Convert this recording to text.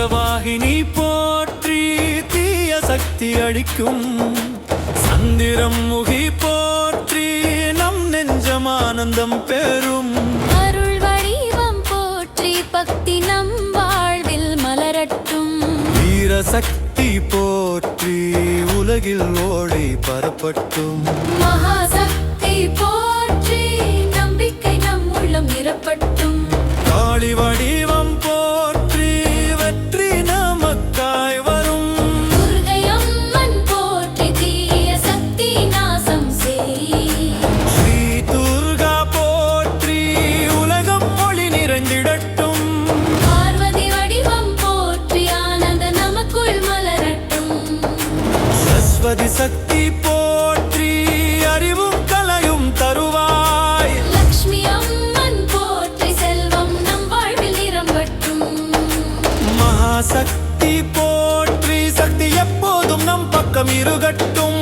நாகவாகினி போற்றி தீய சக்தி அழிக்கும் சந்திரம் முகி போற்றி நம் நெஞ்சம் ஆனந்தம் பெறும். அருள் வடிவம் போற்றி பக்தி நம் வாழ்வில் மலரட்டும். வீர சக்தி போற்றி உலகில் ஓடை பரப்பட்டும். மகாசக்தி போ சரஸ்வதி சக்தி போற்றி அறிவும் கலையும் தருவாய். லக்ஷ்மி அம்மன் போற்றி செல்வம் நம் வாழ்வில் நிரம்பட்டும் மகாசக்தி போற்றி சக்தி எப்போதும் நம் பக்கம் இருகட்டும்.